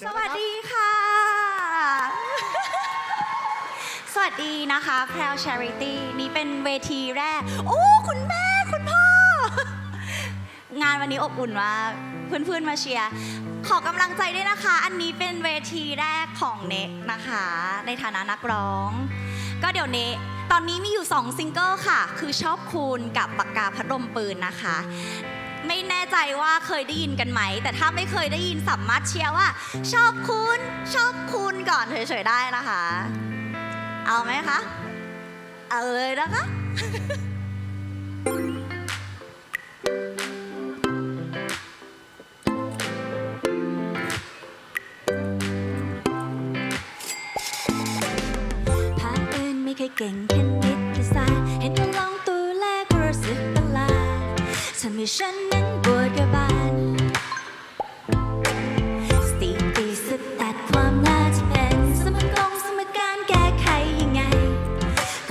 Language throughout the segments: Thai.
สวัสดีค่ะ สวัสดีนะคะแพรวช r i t y นี่เป็นเวทีแรก โอ้ คุณแม่ คุณพ่อ งานวันนี้อบอุ่นมากเพื่อนๆมาเชียร์ ขอกำลังใจด้วยนะคะ อันนี้เป็นเวทีแรกของเน็กนะคะ ในฐานะนักร้อง ก็เดี๋ยวเน็กตอนนี้มีอยู่ 2 ซิงเกิลค่ะ คือชอบคุณกับปากกาพัดลมปืนนะคะ ไม่แน่ใจว่าเคยได้ยินกันไหม แต่ถ้าไม่เคยได้ยินสามารถเชียร์ว่า ชอบคุณ ชอบคุณก่อนเฉยๆได้นะคะ เอาไหมคะ เอาเลยนะคะภาคอื่นไม่เคยเก่งแค่นิดแค่สายเห็นเธอลองตัวแรกก็รู้สึกประหลาดทำให้ฉัน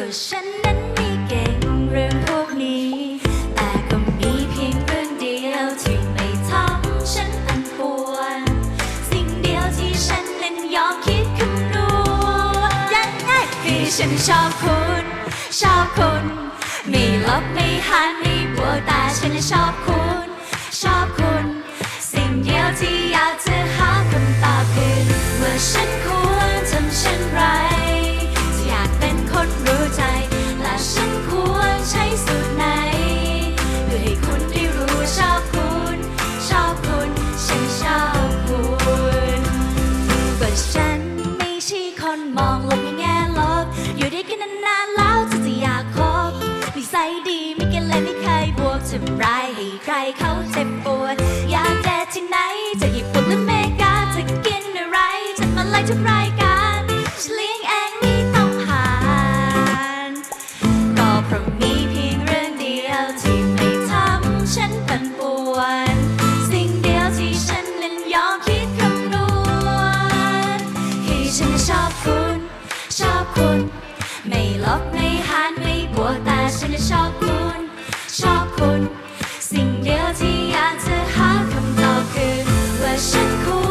ก็ฉันนั้นไม่เก่งเรื่องพวกนี้ แต่ก็มีเพียงเรื่องเดียวที่ไม่ทำฉันอันปวนสิ่งเดียวที่ฉันนั้นยอมคิดคำนวณยังไงคือฉันชอบคุณ ชอบคุณ ไม่ลบไม่หันไม่บวกแต่ฉันชอบคุณ บไม่หันไม่บวกแต่ฉันชอบคุณ ชอบคุณ สิ่งเดียวที่อยากจะหาคำตอบคือว่าฉันควร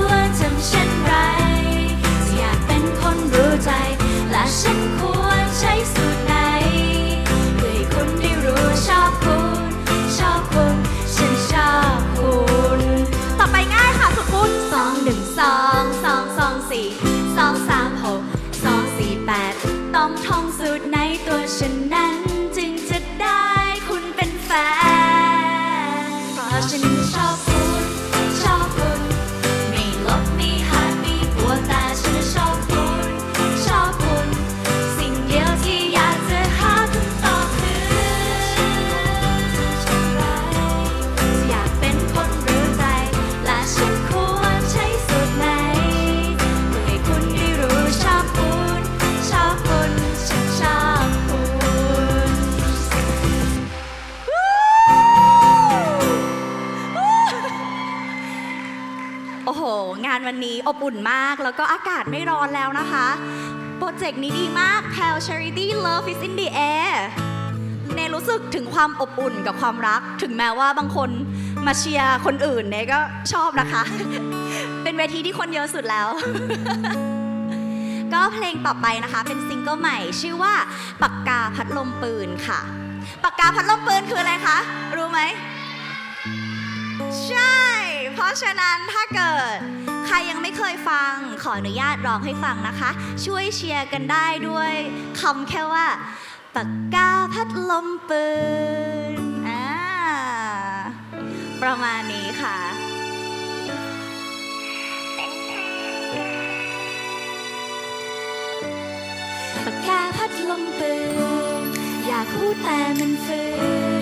เพรา นี้อบอุ่นมาก แล้วก็อากาศไม่ร้อนแล้วนะคะ โปรเจกต์นี้ดีมาก p a l Charity Love is in the air เนรู้สึกถึงความอบอุ่นกับความรัก ถึงแม้ว่าบางคนมาเชียร์คนอื่นเนก็ชอบนะคะ เป็นเวทีที่คนเยอะสุดแล้ว ก็เพลงต่อไปนะคะ เป็นซิงเกิลใหม่ ชื่อว่าปากกาพัดลมปืนค่ะปากกาพัดลมปืนคืออะไรคะ รู้ไหม ใช่ ราะฉะนั้นถ้าเกิด ใครยังไม่เคยฟังขออนุญาตร้องให้ฟังนะคะ ช่วยเชียร์กันได้ด้วยคำแค่ว่าปากกาพัดลมปืนอ่าประมาณนี้ค่ะปากกาพัดลมปืนอยากพูดแต่มันฝืน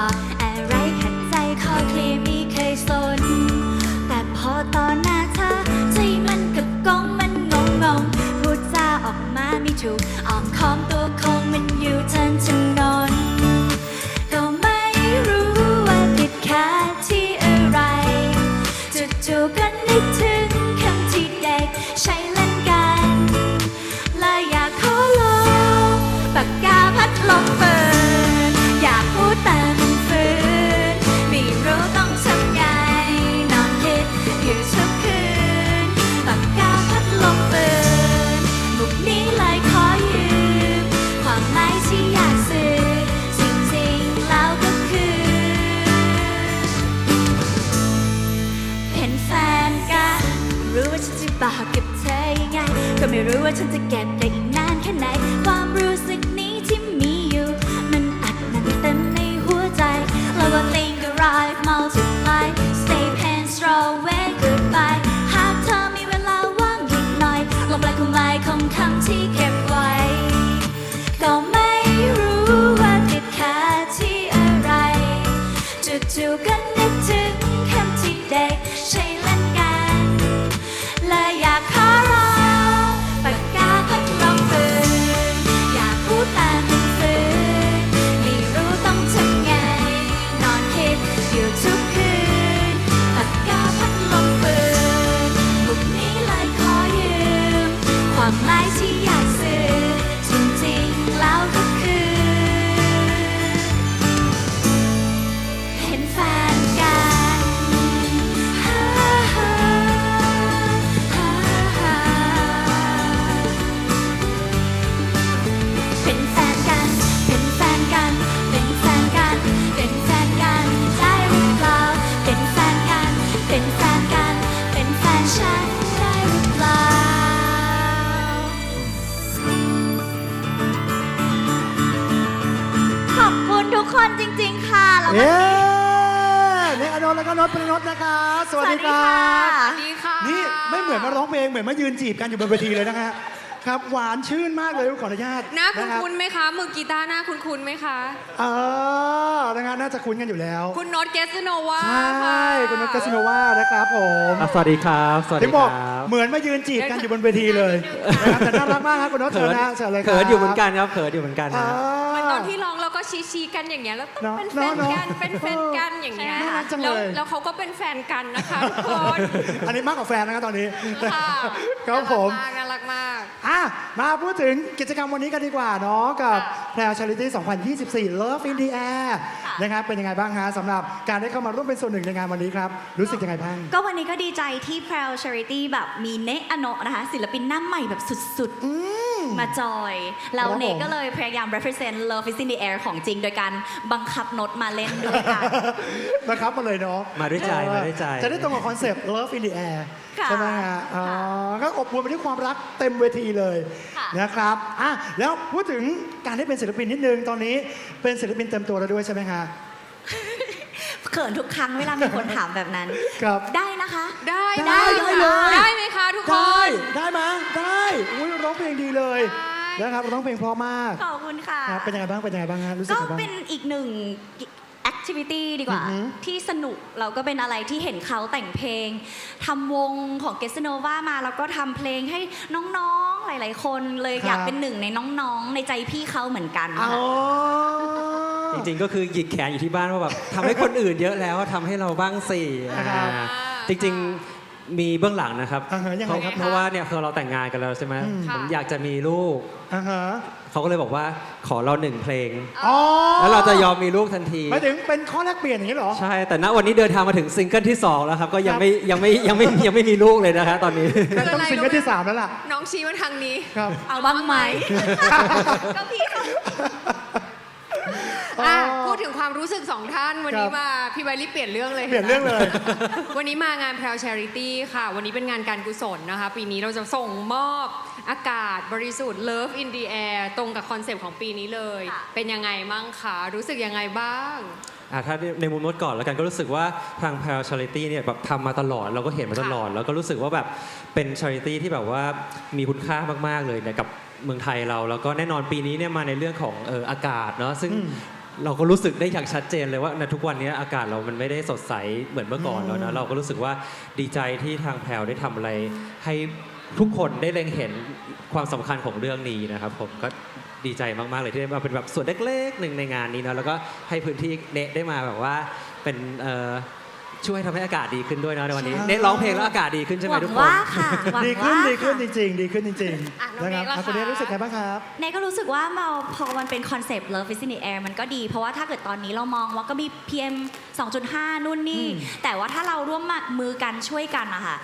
ออะไรขัดใจขอเคลียร์ไม่เคยสน แต่พอต่อหน้าเธอใจมันกับกองมันงงงงพูดจาออกมาไม่ถูกออกคอมตัวะไรรู้ว่าฉันจะเก็บได้อีกนานแค่ไหน ความรู้สึกนี้ที่มีอยู่ มันอัดแน่นเต็มในหัวใจแล้วว่า think arrive multiply stay pen straw way goodbye หากเธอมีเวลาว่างอีกหน่อยลงแปลความหมายของคำที่เก็บไว้ ก็ไม่รู้ว่าติดค่าที่อะไรจู่ๆก็นึ ดีครับสวัสวัสดีค่ะ นี่ไม่เหมือนมาร้องเพลงเหมือนมายืนจีบกันอยู่บนเวทีเลยนะฮะครับ หวานชื่นมากเลยขออนุญาตหน้าคุณรับ คุณไหมคะ มือกีตาร์หน้าคุณคุณไหมคะ เออนะฮะน่าจะคุ้นกันอยู่แล้ว คุณโนตเกสโนวาใช่คุณนนท์กัสโนวานะครับผมอะสวัสดีครับ สวัสถึดีงคบอกรับเหมือนมายืนจีบกันอยู่บนเวทีเลยนะครับแต่น่ารักมากครับคุณนนท์เชิญนะเชิญเลยครับเขินอยู่เหมือนกันครับ เขินอยู่เหมือนกันอ่านะ ตอนที่ร้องเราก็ชี้ชี้ๆกันอย่างเงี้ยแล้วต้องเนอะเป็นแฟนเนอะกันเนอะเป็นแฟนกันอย่างเงี้ยน่ารักจังแล้วเลยแล้วเขาก็เป็นแฟนกันนะคะทุกคนอันนี้มากกว่าแฟนนะครับตอนนี้ค่ะครับผมน่ารักมากอะมาพูดถึงกิจกรรมวันนี้กันดีกว่าเนาะกับแพรวชาริตี้ 2024 Love in the Air นะครับเป็นยังไงบ้างฮะสำหรับการได้เข้ามาร่วมเป็นส่วนหนึ่งในงานวันนี้ครับ รู้สึกยังไงบ้าง ก็วันนี้ก็ดีใจที่ p r o u d Charity แบบมีเนะอโนะนะคะศิลปินหน้าใหม่แบบสุดๆ มาจอย แล้วครับผมเนะก็เลยพยายาม represent Love is in the air ของจริง โดยการบังคับโนตมาเล่นด้วยกันนะครับมาเลยเนาะมาด้วยใจเออมาด้วยใจ จะได้ตรงกับคอนเซปต์ Love in the Air ค่ะใช่ไหมฮะอ๋อก็อบอวลไปด้วยความรักเต็มเวทีเลยค่ะนะครับอะแล้วพูดถึงการได้เป็นศิลปินนิดนึงตอนนี้เป็นศิลปินเต็มตัวแล้วด้วยใช่ไหมฮะเขินทุกครั้งเวลามีคนถามแบบนั้น ครับ ได้นะคะ ได้ ได้ค่ะเลยได้ไหม คะทุกคได้น ได้ไหมได้อุ้ยร้องเพลงดีเลยได้ นะครับร้องเพลงเพราะมากขอบคุณค่ะ ครับเป็นยังไงบ้างเป็นยังไงบ้างฮะรู้สึกก็ยังไงบ้าง เป็นอีกหนึ่ง activity ดีกว่า อือหือที่สนุกเราก็เป็นอะไรที่เห็นเขาแต่งเพลงทำวงของเกสโนวามา แล้วก็ทำเพลงให้น้องๆหลาย ๆ คนเลยอยากเป็นหนึ่งในน้องๆ ในใจพี่เขาเหมือนกันอ๋อ ค่ะ จริงๆ ก็คือหยิกแขนอยู่ที่บ้านว่าแบบทำให้คนอื่นเยอะแล้วทำให้เราบ้างสิครับอ่าจริงๆ มีเบื้องหลังนะครับอ่าฮะยังไงครับเพราะว่าเนี่ยคือเราแต่งงานกันแล้วใช่ไหมอืม ผมอยากจะมีลูก อ่าฮะเขาก็เลยบอกว่าขอเราหนึ่งเพลง อ๋อแล้วเราจะยอมมีลูกทันที หมายถึงเป็นข้อแลกเปลี่ยนอย่างนี้เหรอ ใช่ แต่ณวันนี้เดินทางมาถึงซิงเกิลที่ 2 แล้วครับ ก็ยังไม่ยังไม่ยังไม่ยังไม่มีลูกเลยนะครับตอนนี้ แต่ต้องซิงเกิลที่สามแล้วล่ะ น้องชี้มาทางนี้ ครับ เอาบ้างไหม ก็พี่เขา อะอ๋อพูดถึงความรู้สึกสองท่านวันนี้ครับมาพี่ไบรี่เปลี่ยนเรื่องเลยเปลี่ยนเรื่องเลย วันนี้มางานแพรวช h ริตี้ค่ะ วันนี้เป็นงานการกุศลนะคะ ปีนี้เราจะส่งมอบอากาศบริสุทธิ์ Love in the air ตรงกับคอนเซปต์ของปีนี้เลยค่ะเป็นยังไงมั่งคะรู้สึกยังไงบ้างอะถ้าในมุมมดก่อนแล้วกันก็รู้สึกว่าทาง p a r a Charity เนี่ยแบบทำมาตลอดเราก็เห็นมาตลอด แล้วก็รู้สึกว่าแบบเป็น Charity ที่แบบว่ามีคุณค่ามาก ๆ เลยเนี่ยกับเมืองไทยเรา แล้วก็แน่นอนปีนี้เนี่ยมาในเรื่องของเอออากาศเนาะซึ่งอืม เราก็รู้สึกได้อย่างชัดเจนเลยว่าในทุกวันนี้อากาศเรามันไม่ได้สดใสเหมือนเมื่อก่อนแล้วอืนะมเราก็รู้สึกว่าดีใจที่ทางแพรวได้ทำอะไร ให้ทุกคนได้เล็งเห็นความสำคัญของเรื่องนี้นะครับผมก็ดีใจมาก ๆ เลยที่ได้มาเป็นแบบส่วนเล็กๆหนึ่งในงานนี้เนอะแล้วก็ให้พื้นที่เนะได้มาแบบว่าเป็นเอ่อ ช่วยทำให้อากาศดีขึ้นด้วยเนอะในวันนี้ใช่เนะร้องเพลงแล้วอากาศดีขึ้นใช่ไหหมวังทุกคนว่าค่ะหวังดีขึ้นว่าดีขึ้นจค่ะ ริง ๆ ดีขึ้นจริงอะน้องๆนะครับเนกล่ะอะคุณเนกคะ รู้สึกไงบ้างครับ เนยก็รู้สึกว่าเราพอมันเป็นคอนเซปต์ Love is in the air มันก็ดี เพราะว่าถ้าเกิดตอนนี้เรามองว่าก็มี PM 2.5 นู่นนี่อืมแต่ว่าถ้าเราร่วมมือกันช่วยกันอะค่ะ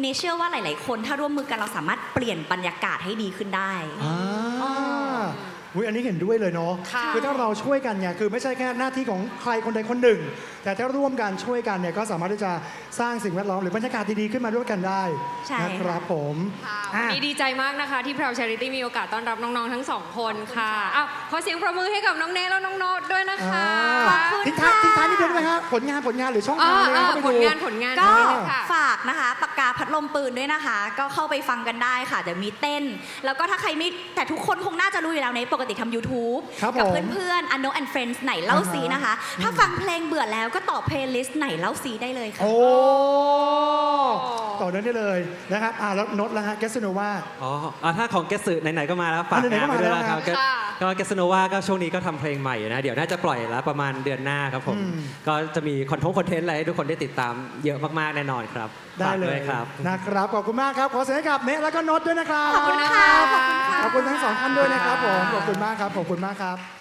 เนยเชื่อว่าหลาย ๆ คนถ้าร่วมมือกันเราสามารถเปลี่ยนบรรยากาศให้ดีขึ้นได้ อ่า อุ้ยอันนี้เห็นด้วยเลยเนาะค่ะคือถ้าเราช่วยกันเนี่ยคือไม่ใช่แค่หน้าที่ของใครคนใดคนหนึ่ง แต่ถ้าร่วมกันช่วยกันเนี่ยก็สามารถที่จะสร้างสิ่งแวดล้อมหรือบรรยากาศดีๆขึ้นมาด้วยกันได้ใช่ นะครับผมค่ะวัอะนนี้ดีใจมากนะคะ ที่ Proud Charity มีโอกาสต้อนรับน้อง ๆ ทั้งสองคนค่ะอ้าวขอเสียงประมือให้กับน้องเนทและน้องโน้ตด้วยนะคะอ่าทิ้งท้ายทิ้งท้ายนิดนึงนะฮะผลงานผลงานหรือช่องอ่าทางเลยอ่าเข้าไปผดู ลงานผลงานก็ค่ะ ฝากนะคะปากกาพัดลมปืนด้วยนะคะ ก็เข้าไปฟังกันได้ค่ะเดี๋ยวมีเต้น แล้วก็ถ้าใครไม่แต่ทุกคนคงน่าจะรู้อยู่แล้วในปกติทำ YouTube ครับกัผมเพื่อนๆ Unknown and Friends ไหนเล่าซีนะคะ ถ้าฟังเพลงเบื่อแล้วก็ต่อเพลย์ลิสต์ไหนเล่าซีได้เลยค่ะ โอ้ต่อเนื่องได้เลยนะครับอ่าแล้วโนตละฮะแกสโนวา อ๋ออะถ้าของแกสไหนๆก็มาแล้วฝากอะไหนๆก็งานมาไปด้วยแล้วนะครับครับก็ค่ะ ก็แกสโนวาก็ช่วงนี้ก็ทำเพลงใหม่อยู่นะ เดี๋ยวน่าจะปล่อยแล้วประมาณเดือนหน้าครับผม อืม ก็จะมีคอนเทนต์คอนเทนต์อะไรให้ทุกคนได้ติดตามเยอะมากๆแน่นอนครับได้ฝากเลวยครับ นะครับขอบคุณมากครับขอเสียงให้กับเนทแล้วก็โนตด้วยนะครับขอบคุณค่ะขอบคุณค่ะ ขอบคุณทั้งสองท่านด้วยนะครับผมขอบคุณมากครับ ขอบคุณมากครับ